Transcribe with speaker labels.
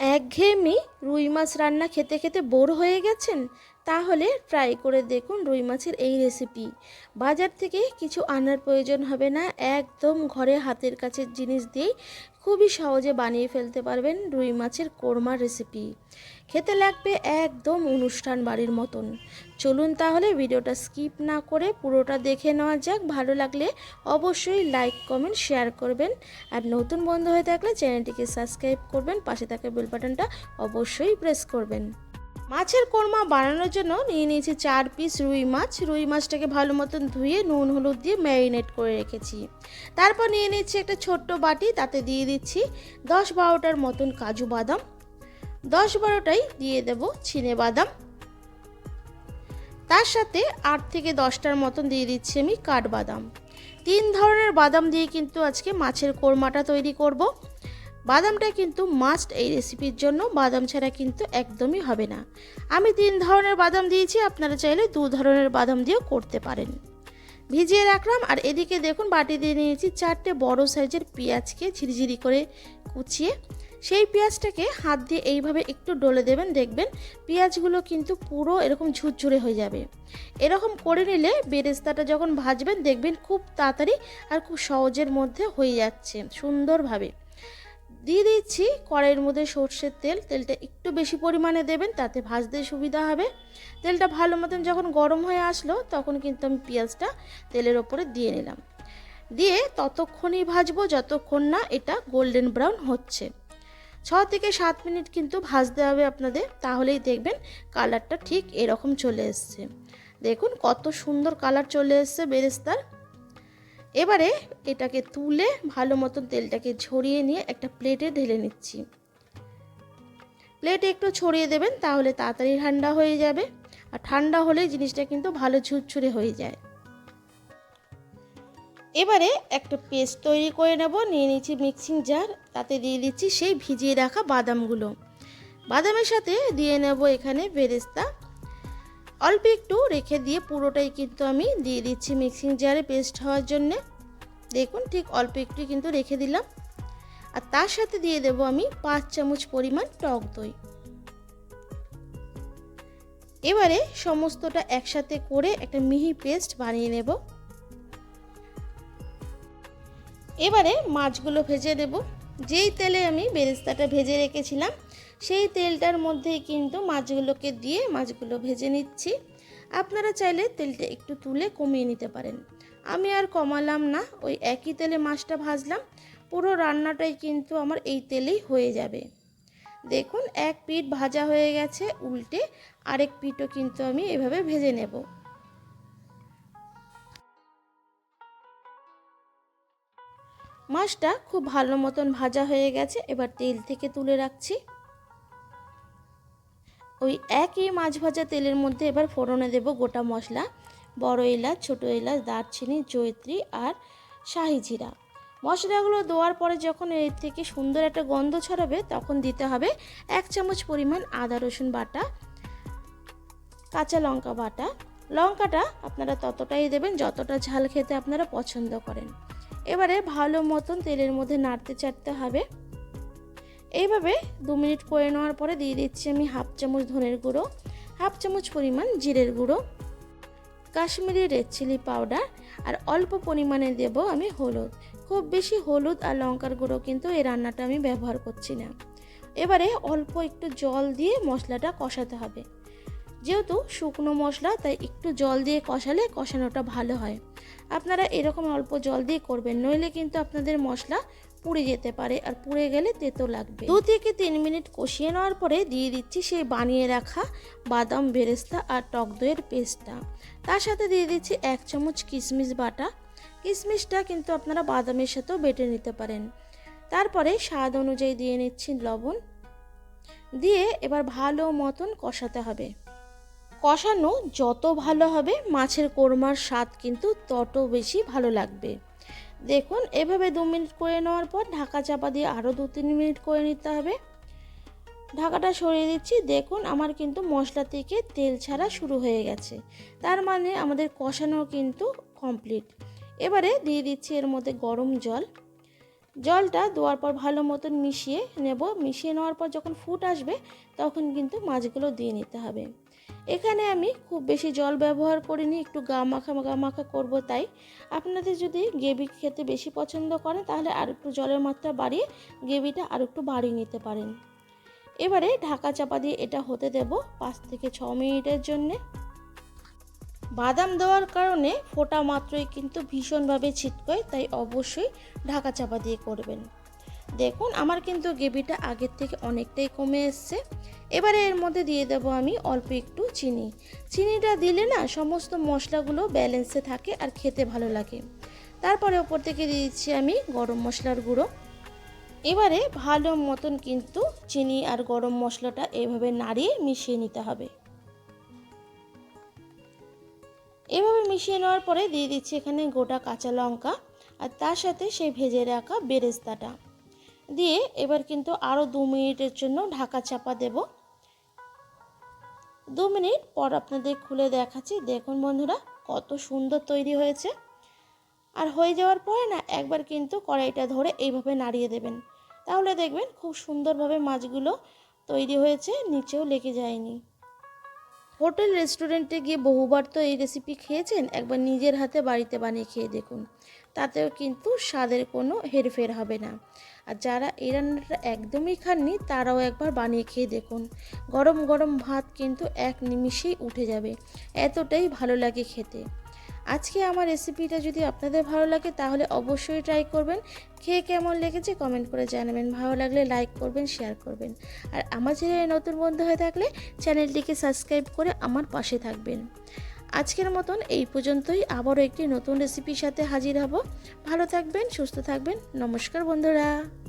Speaker 1: একঘেয়েমি রুই মাছ রান্না খেতে খেতে বোর হয়ে গেছেন? তাহলে ট্রাই করে দেখুন রুই মাছের এই রেসিপি বাজার থেকে কিছু আনার প্রয়োজন হবে না, একদম ঘরে হাতের কাছের জিনিস দিয়েই খুবই সহজে বানিয়ে ফেলতে পারবেন রুই মাছের কোরমা রেসিপি খেতে লাগবে একদম অনুষ্ঠান বাড়ির মতন। চলুন তাহলে ভিডিওটা স্কিপ না করে পুরোটা দেখে নেওয়া যাক। ভালো লাগলে অবশ্যই লাইক কমেন্ট শেয়ার করবেন। আর নতুন বন্ধু হয়ে থাকলে চ্যানেলটিকে সাবস্ক্রাইব করবেন। পাশে থাকা বেল বাটনটা অবশ্যই প্রেস করবেন। মাছের কোরমা বানানোর জন্য নিয়ে নিয়েছি চার পিস রুই মাছ। রুই মাছটাকে ভালো মতন ধুয়ে নুন, হলুদ দিয়ে ম্যারিনেট করে রেখেছি। তারপর নিয়ে নিচ্ছি একটা ছোট্ট বাটি, তাতে দিয়ে দিচ্ছি দশ বারোটার মতন কাজু বাদাম। দশ বারোটাই দিয়ে দেব চিনে বাদাম। তার সাথে আট থেকে দশটার মতন দিয়ে দিচ্ছি আমি কাঠবাদাম তিন ধরনের বাদাম দিয়ে কিন্তু আজকে মাছের কোরমাটা তৈরি করব। বাদামটা কিন্তু মাস্ট এই রেসিপির জন্য। বাদাম ছাড়া কিন্তু একদমই হবে না। আমি তিন ধরনের বাদাম দিয়েছি, আপনারা চাইলে দু ধরনের বাদাম দিয়েও করতে পারেন। ভিজিয়ে রাখলাম, আর এদিকে দেখুন, বাটি দিয়ে নিয়েছি চারটে বড় সাইজের পেঁয়াজকে ঝিরিঝিরি করে কুচিয়ে। সেই পেঁয়াজটাকে হাত দিয়ে এইভাবে একটু ডলে দেবেন, দেখবেন পেঁয়াজগুলো কিন্তু পুরো এরকম ঝুরঝুরে হয়ে যাবে। এরকম করে নিলে বেরেস্তাটা যখন ভাজবেন, দেখবেন খুব তাড়াতাড়ি আর খুব সহজের মধ্যে হয়ে যাচ্ছে, সুন্দরভাবে। দিয়ে দিচ্ছি। কড়াইয়ের মধ্যে সর্ষের তেল, তেলটা একটু বেশি পরিমাণে দেবেন, তাতে ভাজতে সুবিধা হবে। তেলটা ভালো মতন যখন গরম হয়ে আসলো, তখন কিন্তু আমি পেঁয়াজটা তেলের ওপরে দিয়ে নিলাম। দিয়ে ততক্ষণই ভাজবো, যতক্ষণ না এটা গোল্ডেন ব্রাউন হচ্ছে। ছ থেকে সাত মিনিট কিন্তু ভাজতে হবে আপনাদের, তাহলেই দেখবেন কালারটা ঠিক এরকম চলে এসছে। দেখুন কত সুন্দর কালার চলে এসছে বেরেস্তার। এবারে এটাকে তুলে ভালো মতন তেলটাকে ঝরিয়ে নিয়ে একটা প্লেটে ঢেলে নিচ্ছি। প্লেটে একটু ছড়িয়ে দেবেন তাহলে তাড়াতাড়ি ঠান্ডা হয়ে যাবে। আর ঠান্ডা হলে জিনিসটা কিন্তু ভালো ঝুরঝুরে হয়ে যায়। এবারে একটা পেস্ট তৈরি করে নেব, নিয়ে নিচ্ছি মিক্সিং জার, তাতে দিয়ে দিচ্ছি সেই ভিজিয়ে রাখা বাদামগুলো। বাদামের সাথে দিয়ে নেব এখানে বেরেস্তা। অল্প একটু রেখে দিয়ে পুরোটাই কিন্তু আমি দিয়ে দিচ্ছি মিক্সিং জারে পেস্ট হওয়ার জন্যে। দেখুন ঠিক অল্প একটু কিন্তু রেখে দিলাম। আর তার সাথে দিয়ে দেব আমি পাঁচ চামচ পরিমাণ টক দই। এবারে সমস্তটা একসাথে করে একটা মিহি পেস্ট বানিয়ে নেব। এবারে মাছগুলো ভেজে নেব যেই তেলে আমি বেরেস্তাটা ভেজে রেখেছিলাম সেই তেলটার মধ্যেই কিন্তু মাছগুলোকে দিয়ে মাছগুলো ভেজে নিচ্ছি। আপনারা চাইলে তেলটা একটু তুলে কমিয়ে নিতে পারেন। আমি আর কমালাম না, ওই একই তেলে মাছটা ভাজলাম। পুরো রান্নাটাই কিন্তু আমার এই তেলেই হয়ে যাবে। দেখুন, এক পিঠ ভাজা হয়ে গেছে, উল্টে আরেক পিঠও কিন্তু আমি এভাবে ভেজে নেব। মাছটা খুব ভালো মতন ভাজা হয়ে গেছে, এবার তেল থেকে তুলে রাখছি। ওই একই মাছ ভাজা তেলের মধ্যে এবার ফোড়নে দেব গোটা মশলা, বড় এলাচ, ছোটো এলাচ, দারচিনি জয়ত্রী আর শাহি জিরা। মশলাগুলো দেওয়ার পরে যখন এর থেকে সুন্দর একটা গন্ধ ছড়াবে, তখন দিতে হবে এক চামচ পরিমাণ আদা, রসুন বাটা, কাঁচা লঙ্কা বাটা। লঙ্কাটা আপনারা ততটাই দেবেন যতটা ঝাল খেতে আপনারা পছন্দ করেন। এবারে ভালো মতন তেলের মধ্যে নাড়তে চাড়তে হবে। এইভাবে দু মিনিট করে নেওয়ার পরে দিয়ে দিচ্ছি আমি হাফ চামচ ধনের গুঁড়ো, হাফ চামচ পরিমাণ জিরের গুঁড়ো, কাশ্মীরি রেড চিলি পাউডার আর অল্প পরিমাণে দেব আমি হলুদ। খুব বেশি হলুদ আর লঙ্কার গুঁড়ো কিন্তু এই রান্নাটা আমি ব্যবহার করছি না। এবারে অল্প একটু জল দিয়ে মশলাটা কষাতে হবে। যেহেতু শুকনো মশলা, তাই একটু জল দিয়ে কষালে কষানোটা ভালো হয়। আপনারা এরকম অল্প জল দিয়ে করবেন, নইলে কিন্তু আপনাদের মশলা পুড়ে যেতে পারে আর পুড়ে গেলে তেতো লাগবে। দু থেকে তিন মিনিট কষিয়ে নেওয়ার পরে দিয়ে দিচ্ছি সেই বানিয়ে রাখা বাদাম বেরেস্তা আর টক দইয়ের পেস্টটা। তার সাথে দিয়ে দিচ্ছি এক চামচ কিশমিশ বাটা। কিশমিশটা কিন্তু আপনারা বাদামের সাথেও বেটে নিতে পারেন। তারপরে স্বাদ অনুযায়ী দিয়ে নিচ্ছি লবণ। দিয়ে এবার ভালো মতন কষাতে হবে। কষানো যত ভালো হবে, মাছের কোরমার স্বাদ কিন্তু তত বেশি ভালো লাগবে। দেখুন, এভাবে দু মিনিট করে নেওয়ার পর ঢাকা চাপা দিয়ে আরও দু তিন মিনিট করে নিতে হবে। ঢাকাটা সরিয়ে দিচ্ছি। দেখুন, আমার কিন্তু মশলা থেকে তেল ছাড়া শুরু হয়ে গেছে। তার মানে আমাদের কষানো কিন্তু কমপ্লিট এবারে দিয়ে দিচ্ছি এর মধ্যে গরম জল। জলটা দেওয়ার পর ভালো মতন মিশিয়ে নেব। মিশিয়ে নেওয়ার পর যখন ফুট আসবে, তখন কিন্তু মাছগুলো দিয়ে নিতে হবে। এখানে আমি খুব বেশি জল ব্যবহার করিনি, একটু গা মাখা গা মাখা করব তাই। আপনাদের যদি গ্রেভি খেতে বেশি পছন্দ করেন, তাহলে আর একটু জলের মাত্রা বাড়িয়ে গ্রেভিটা আর একটু বাড়িয়ে নিতে পারেন। এবারে ঢাকা চাপা দিয়ে এটা হতে দেব পাঁচ থেকে ছ মিনিটের জন্যে। বাদাম দেওয়ার কারণে ফোটা মাত্রই কিন্তু ভীষণভাবে ছিটকয় তাই অবশ্যই ঢাকা চাপা দিয়ে করবেন। দেখুন, আমার কিন্তু গ্রেভিটা আগের থেকে অনেকটাই কমে এসছে। এবারে এর মধ্যে দিয়ে দেবো আমি অল্প একটু চিনি। চিনিটা দিলে না সমস্ত মশলাগুলো ব্যালেন্সে থাকে আর খেতে ভালো লাগে। তারপরে ওপর থেকে দিয়ে দিচ্ছি আমি গরম মশলার গুঁড়ো। এবারে ভালো মতন কিন্তু চিনি আর গরম মশলাটা এভাবে নাড়িয়ে মিশিয়ে নিতে হবে। এভাবে মিশিয়ে নেওয়ার পরে দিয়ে দিচ্ছি এখানে গোটা কাঁচা লঙ্কা আর তার সাথে সেই ভেজে রাখা বেরেস্তাটা। দিয়ে এবার কিন্তু আরও দু মিনিটের জন্য ঢাকা চাপা দেব। দু মিনিট পর আপনাদের খুলে দেখাচ্ছি। দেখুন বন্ধুরা, কত সুন্দর তৈরি হয়েছে। আর হয়ে যাওয়ার পরে না, একবার কিন্তু কড়াইটা ধরে এইভাবে নাড়িয়ে দেবেন। তাহলে দেখবেন খুব সুন্দরভাবে মাছগুলো তৈরি হয়েছে, নিচেও লেগে যায়নি। হোটেল রেস্টুরেন্টে গিয়ে বহুবার তো এই রেসিপি খেয়েছেন, একবার নিজের হাতে বাড়িতে বানিয়ে খেয়ে দেখুন। তাতেও কিন্তু স্বাদের কোনো হেরফের হবে না। আর যারা এই রান্নাটা একদমই খাননি, তারাও একবার বানিয়ে খেয়ে দেখুন। গরম গরম ভাত কিন্তু এক নিমিষেই উঠে যাবে। এতটাই ভালো লাগে খেতে। আজকে আমার রেসিপিটা যদি আপনাদের ভালো লাগে, তাহলে অবশ্যই ট্রাই করবেন। খেয়ে কেমন লেগেছে কমেন্ট করে জানাবেন। ভালো লাগলে লাইক করবেন শেয়ার করবেন। আর আমার চ্যানেলে নতুন বন্ধু হয়ে থাকলে চ্যানেলটিকে সাবস্ক্রাইব করে আমার পাশে থাকবেন। আজকের মতন এই পর্যন্তই। আবারও একটি নতুন রেসিপির সাথে হাজির হব। ভালো থাকবেন, সুস্থ থাকবেন। নমস্কার বন্ধুরা।